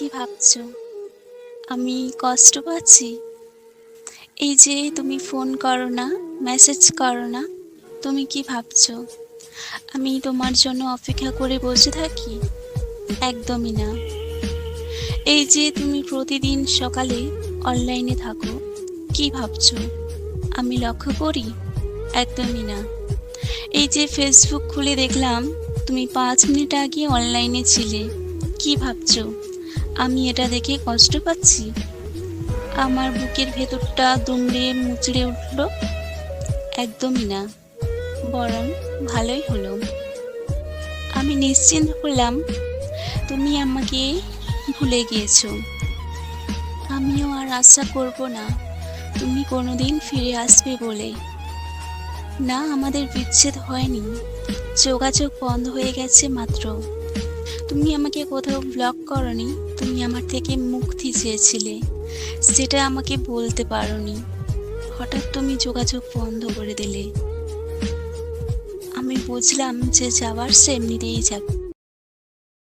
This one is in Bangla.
কি ভাবছ? আমি কষ্ট পাচ্ছি। এই যে তুমি ফোন করো না মেসেজ করো না, তুমি কি ভাবছ? আমি তোমার জন্য অপেক্ষা করে বসে থাকি? একদমই না। এই যে তুমি প্রতিদিন সকালে অনলাইনে থাকো, কি ভাবছ? আমি লক্ষ্য করি? একদমই না। এই যে ফেসবুক খুলে দেখলাম, তুমি পাঁচ মিনিট আগে অনলাইনে ছিলে, কি ভাবছ? আমি এটা দেখে কষ্ট পাচ্ছি। আমার বুকের ভেতরটা দুমড়ে মুচড়ে উঠল। একদমই না, বরং ভালোই হলো। আমি নিশ্চিন্ত হলাম, তুমি আমাকে ভুলে গিয়েছো। আমিও আর আশা করব না, তুমি কোনোদিন ফিরে আসবে বলে। না, আমাদের বিচ্ছেদ হয়নি। যোগাযোগ বন্ধ হয়ে গেছে মাত্র। তুমি আমাকে কোথাও ব্লক করনি, তুমি আমার থেকে মুক্তি চেয়েছিলে, সেটা আমাকে বলতে পারোনি। হঠাৎ তুমি যোগাযোগ বন্ধ করে দিলে। আমি বুঝলাম যে যাওয়ার সে এমনিতেই যাবে।